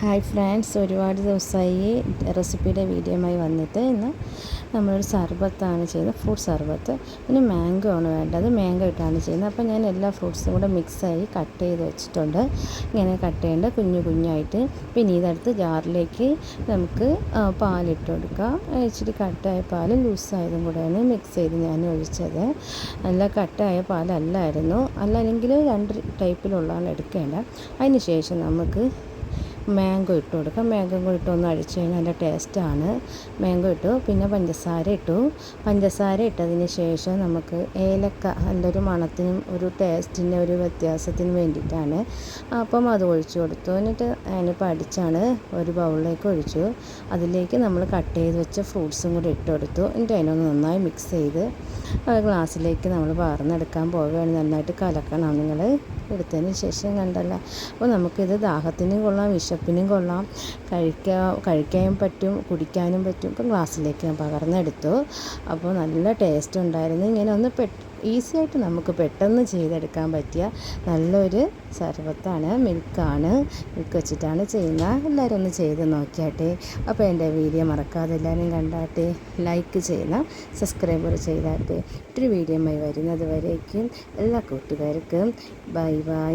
Hi friends ഒരുപാട് ദിവസമായി റെസിപ്പിയുടെ വീഡിയോയുമായി വന്നിട്ട് ഇന്ന് നമ്മളൊരു സർബത്താണ് ചെയ്യുന്നത് ഫ്രൂട്ട് സർബത്ത്. പിന്നെ മാംഗോ ആണ് വേണ്ടത് മാംഗോ ഇട്ടാണ് ചെയ്യുന്നത്. അപ്പോൾ ഞാൻ എല്ലാ ഫ്രൂട്ട്സും കൂടെ മിക്സായി കട്ട് ചെയ്ത് വെച്ചിട്ടുണ്ട്. ഇങ്ങനെ കട്ട് ചെയ്യേണ്ട കുഞ്ഞു കുഞ്ഞായിട്ട്. പിന്നെ ഇതെടുത്ത് ജാറിലേക്ക് നമുക്ക് പാലിട്ട് കൊടുക്കാം. ഇച്ചിരി കട്ടായ പാൽ ലൂസായതും കൂടെയാണ് മിക്സ് ചെയ്ത് ഞാൻ ഒഴിച്ചത്. നല്ല കട്ടായ പാലല്ലായിരുന്നു. അല്ലെങ്കിൽ രണ്ട് ടൈപ്പിലുള്ളതാണ് എടുക്കേണ്ട. അതിന് ശേഷം നമുക്ക് മാംഗോ ഇട്ട് കൊടുക്കാം. മാംഗോ ഇട്ട് ഒന്ന് അഴിച്ച് കഴിഞ്ഞാൽ നല്ല ടേസ്റ്റാണ്. മാംഗോ ഇട്ടു പിന്നെ പഞ്ചസാര ഇട്ടു. പഞ്ചസാര ഇട്ടതിന് ശേഷം നമുക്ക് ഏലക്ക നല്ലൊരു മണത്തിനും ഒരു ടേസ്റ്റിന്റെ ഒരു വ്യത്യാസത്തിന് വേണ്ടിയിട്ടാണ്. അപ്പം അത് ഒഴിച്ചു കൊടുത്തു. എന്നിട്ട് അതിന് അടിച്ചാണ് ഒരു ബൗളിലേക്ക് ഒഴിച്ചു. അതിലേക്ക് നമ്മൾ കട്ട് ചെയ്ത് വെച്ച ഫ്രൂട്ട്സും കൂടി ഇട്ട് കൊടുത്തു. എന്നിട്ട് അതിനൊന്ന് നന്നായി മിക്സ് ചെയ്ത് ഗ്ലാസ്സിലേക്ക് നമ്മൾ വാർന്നെടുക്കാൻ പോവുകയാണ്. നന്നായിട്ട് കലക്കണം നിങ്ങൾ. എടുത്തതിന് ശേഷം കണ്ടല്ല? അപ്പോൾ നമുക്കിത് ദാഹത്തിന് കൊള്ളാം വിശപ്പിനും കൊള്ളാം. കഴിക്കാൻ കഴിക്കാനും പറ്റും കുടിക്കാനും പറ്റും. ഇപ്പം ഗ്ലാസ്സിലേക്ക് ഞാൻ പകർന്നെടുത്തു. അപ്പോൾ നല്ല ടേസ്റ്റ് ഉണ്ടായിരുന്നു. ഇങ്ങനെ ഒന്ന് പെട്ട് ഈസി ആയിട്ട് നമുക്ക് പെട്ടെന്ന് ചെയ്തെടുക്കാൻ പറ്റിയ നല്ലൊരു സർബത്താണ്. മിൽക്കാണ്. മിൽക്ക് വെച്ചിട്ടാണ് ചെയ്യുന്നത്. എല്ലാവരും ഒന്ന് ചെയ്ത് നോക്കിയാട്ടെ. അപ്പോൾ എന്റെ വീഡിയോ മറക്കാതെ എല്ലാവരും കണ്ടാട്ടെ. ലൈക്ക് ചെയ്യണം. സബ്സ്ക്രൈബർ ചെയ്താട്ടെ. മറ്റൊരു വീഡിയോ വരുന്നത് വരേക്കും എല്ലാ കൂട്ടുകാർക്കും. Bye bye